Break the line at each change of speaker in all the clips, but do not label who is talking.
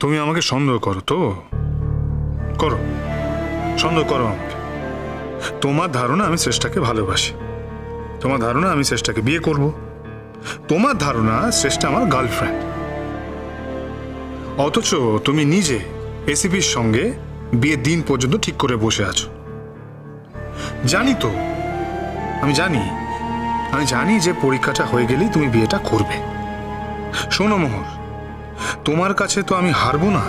তুমি আমাকে সন্দেহ করো তো। করো। সন্দেহ করো আমাকে। তোমার ধারণা আমি শ্রেষ্ঠাকে ভালোবাসি। তোমার ধারণা আমি শ্রেষ্ঠাকে বিয়ে করব। তোমার ধারণা শ্রেষ্ঠা আমার গার্লফ্রেন্ড অথচ তুমি নিজে এসিপির সঙ্গে বিয়ের দিন পর্যন্ত ঠিক করে বসে আছো। জানি তো। আমি জানি। আমি জানি যে পরীক্ষাটা হয়ে গেলেই তুমি বিয়েটা করবে। শোনো মোহর তোমার কাছে তো আমি হারবো না।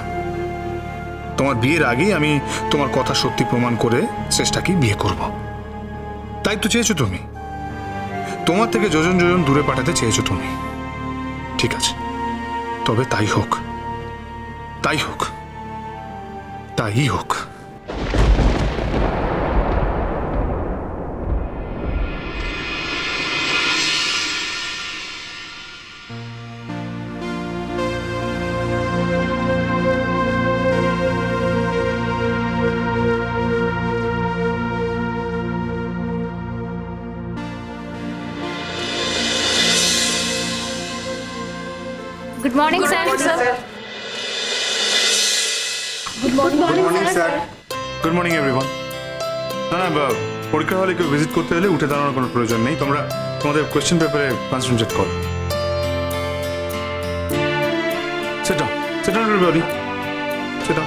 তোমার বিয়ের আগেই আমি তোমার কথা সত্যি প্রমাণ করে চেষ্টাকে বিয়ে করব। তাই তো চেয়েছো তুমি। তোমার থেকে যোজন যোজন দূরে পাঠাতে চেয়েছো তুমি। ঠিক আছে। তবে তাই হোক। তাই হোক। তাই হোক।
Good morning sir good morning sir
good morning everyone না না বা- পরীক্ষা হলে কেউ ভিজিট করতে হলে উঠে দাঁড়ানোর কোনো প্রয়োজন নেই। তোমরা তোমাদের কোয়েশ্চেন পেপারে কনসেন্ট্রেট করো। সেটা সেটা এভরিবডি সেটা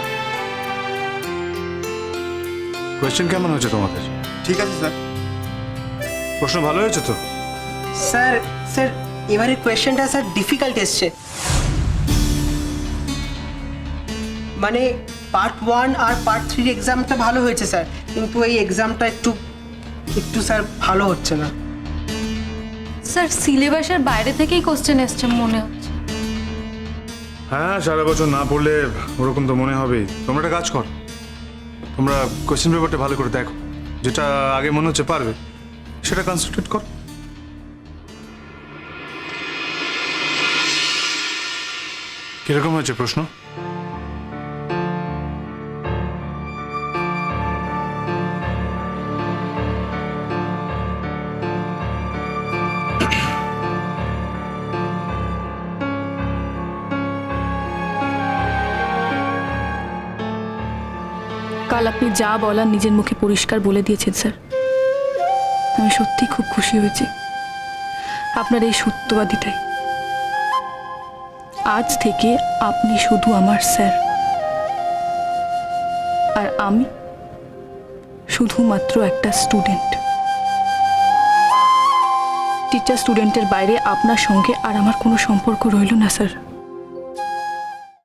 কোয়েশ্চেন কেমন হয়েছে তোমাদের?
ঠিক আছে স্যার
প্রশ্ন ভালো হয়েছে তো?
স্যার স্যার এবারে কোয়েশ্চেনটা স্যার ডিফিকাল্ট এসছে। মানে পার্ট ওয়ান আর পার্ট থ্রির এক্সামটা ভালো হয়েছে স্যার কিন্তু এই এক্সামটা একটু একটু স্যার ভালো হচ্ছে না।
স্যার সিলেবাসের বাইরে থেকেই কোশ্চেন এসছে মনে হচ্ছে।
হ্যাঁ সারা বছর না পড়লে ওরকম তো মনে হবেই। তোমরা একটা কাজ কর তোমরা কোয়েশ্চেন পেপারটা ভালো করে দেখো যেটা আগে মনে হচ্ছে পারবে সেটা কনসেন্ট্রেট কর। কীরকম হয়েছে প্রশ্ন?
কাল আপনি যা বলার নিজের মুখে পরিষ্কার বলে দিয়েছেন, স্যার। আমি সত্যি খুব খুশি হয়েছি। আপনার এই সত্যবাদীটাই আজ থেকে আপনি শুধু আমার স্যার। আর আমি শুধুমাত্র একটা স্টুডেন্ট। টিচার স্টুডেন্টের বাইরে আপনার সঙ্গে আর আমার কোনো সম্পর্ক রইল না, স্যার।